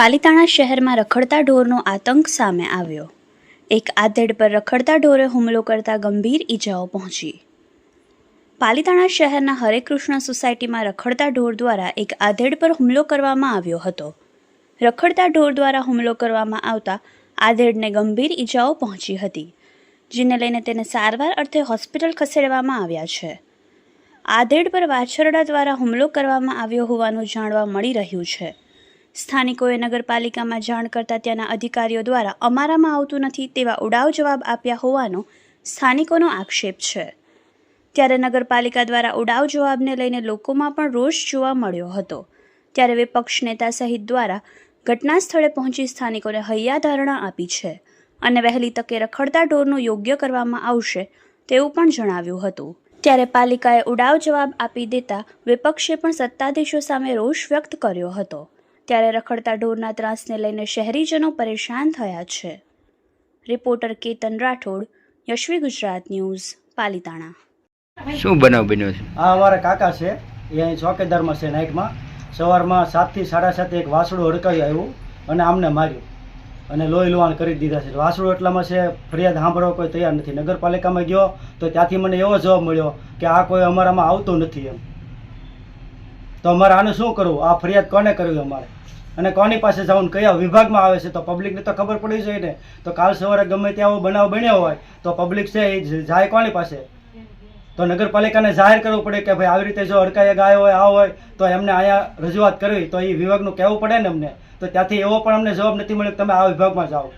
પાલિતાણા શહેરમાં રખડતા ઢોરનો આતંક સામે આવ્યો. એક આધેડ પર રખડતા ઢોરે હુમલો કરતા ગંભીર ઈજાઓ પહોંચી. પાલિતાણા શહેરના હરે કૃષ્ણ સોસાયટીમાં રખડતા ઢોર દ્વારા એક આધેડ પર હુમલો કરવામાં આવ્યો હતો. રખડતા ઢોર દ્વારા હુમલો કરવામાં આવતા આધેડને ગંભીર ઈજાઓ પહોંચી હતી, જેને લઈને તેને સારવાર અર્થે હોસ્પિટલ ખસેડવામાં આવ્યા છે. આધેડ પર વાછરડા દ્વારા હુમલો કરવામાં આવ્યો હોવાનું જાણવા મળી રહ્યું છે. સ્થાનિકોએ નગરપાલિકામાં જાણ કરતા ત્યાંના અધિકારીઓ દ્વારા અમારામાં આવતું નથી તેવા ઉડાવ જવાબ આપ્યા હોવાનો સ્થાનિકોનો આક્ષેપ છે. ત્યારે નગરપાલિકા દ્વારા ઉડાવ જવાબને લઈને લોકોમાં પણ રોષ જોવા મળ્યો હતો. ત્યારે વિપક્ષ નેતા સહિત દ્વારા ઘટના સ્થળે પહોંચી સ્થાનિકોને હૈયાધારણા આપી છે અને વહેલી તકે રખડતા ઢોરનું યોગ્ય કરવામાં આવશે તેવું પણ જણાવ્યું હતું. ત્યારે પાલિકાએ ઉડાવ જવાબ આપી દેતા વિપક્ષે પણ સત્તાધીશો સામે રોષ વ્યક્ત કર્યો હતો. ત્યારે રખડતા ઢોરના ત્રાસને લઈને શહેરીજનો પરેશાન થયા છે. Reporter Ketan Rathod Yashvi Gujarat news Palitana. શું બનાવ બન્યો છે? આ અમારા કાકા છે. એ અહીં ચોકેદારમાં છે નાઇટમાં. સવારમાં સાતથી સાડા સાતે એક વાસડું હડકાઈ આવ્યું અને આમને માર્યું. અને લોહી લોહાણ કરી દીધા છે. વાસડું એટલામાં છે ફરિયાદ સાંભળવા કોઈ તૈયાર નથી. નગરપાલિકામાં ગયો તો ત્યાંથી મને એવો જવાબ મળ્યો કે આ કોઈ અમારામાં આવતું નથી એમ. તો અમારે આનું શું કરવું? આ ફરિયાદ કોને કરવી અમારે? અને કોની પાસે જવું કયા વિભાગમાં આવે છે? તો પબ્લિકને તો ખબર પડી જોઈએ ને. તો કાલ સવારે ગમે ત્યાં બનાવ બન્યો હોય, તો પબ્લિક છે એ જાય કોની પાસે? તો નગરપાલિકાને જાહેર કરવું પડે કે ભાઈ, આવી રીતે જો અડકાયા ગાયો હોય, આ હોય, તો એમને અહીંયા રજૂઆત કરવી. તો એ વિભાગનું કહેવું પડે ને અમને. તો ત્યાંથી એવો પણ અમને જવાબ નથી મળ્યો કે તમે આ વિભાગમાં જાઓ.